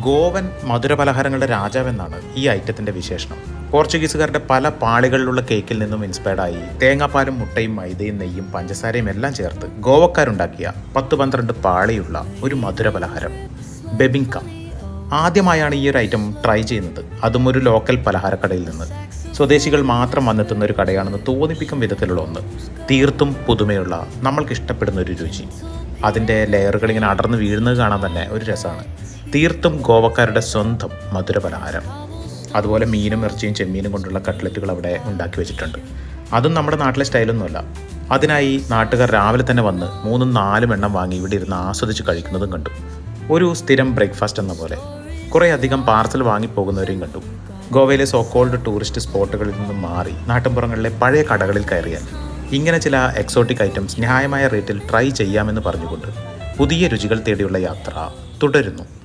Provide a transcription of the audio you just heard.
ഗോവൻ മധുരപലഹാരങ്ങളുടെ രാജാവെന്നാണ് ഈ ഐറ്റത്തിന്റെ വിശേഷണം. പോർച്ചുഗീസുകാരുടെ പല പാളികളിലുള്ള കേക്കിൽ നിന്നും ഇൻസ്പയർഡായി തേങ്ങാപ്പാലും മുട്ടയും മൈദയും നെയ്യും പഞ്ചസാരയും എല്ലാം ചേർത്ത് ഗോവക്കാരുണ്ടാക്കിയ പത്ത് പന്ത്രണ്ട് പാളിയുള്ള ഒരു മധുരപലഹാരം ബെബിങ്ക. ആദ്യമായാണ് ഈ ഒരു ഐറ്റം ട്രൈ ചെയ്യുന്നത്. അതും ഒരു ലോക്കൽ പലഹാരക്കടയിൽ നിന്ന്. സ്വദേശികൾ മാത്രം വന്നെത്തുന്ന ഒരു കടയാണെന്ന് തോന്നിപ്പിക്കും വിധത്തിലുള്ള ഒന്ന്. തീർത്തും പുതുമയുള്ള നമ്മൾക്ക് ഇഷ്ടപ്പെടുന്ന ഒരു രുചി. അതിന്റെ ലെയറുകൾ ഇങ്ങനെ അടർന്ന് വീഴുന്നത് കാണാൻ തന്നെ ഒരു രസമാണ്. തീർത്തും ഗോവക്കാരുടെ സ്വന്തം മധുര പലഹാരം അതുപോലെ മീനും ഇറച്ചിയും ചെമ്മീനും കൊണ്ടുള്ള കട്ട്ലറ്റുകൾ അവിടെ ഉണ്ടാക്കി വെച്ചിട്ടുണ്ട്. അതും നമ്മുടെ നാട്ടിലെ സ്റ്റൈലൊന്നുമല്ല. അതിനായി നാട്ടുകാർ രാവിലെ തന്നെ വന്ന് മൂന്നും നാലും എണ്ണം വാങ്ങി ഇവിടെ ഇരുന്ന് ആസ്വദിച്ച് കഴിക്കുന്നതും കണ്ടു. ഒരു സ്ഥിരം ബ്രേക്ക്ഫാസ്റ്റ് എന്ന പോലെ. കുറേ അധികം പാർസൽ വാങ്ങിപ്പോകുന്നവരെയും കണ്ടു. ഗോവയിലെ സോക്കോൾഡ് ടൂറിസ്റ്റ് സ്പോട്ടുകളിൽ നിന്നും മാറി നാട്ടിൻപുറങ്ങളിലെ പഴയ കടകളിൽ കയറിയാൽ. ഇങ്ങനെ ചില എക്സോട്ടിക് ഐറ്റംസ് ന്യായമായ റേറ്റിൽ ട്രൈ ചെയ്യാമെന്ന് പറഞ്ഞുകൊണ്ട് പുതിയ രുചികൾ തേടിയുള്ള യാത്ര തുടരുന്നു.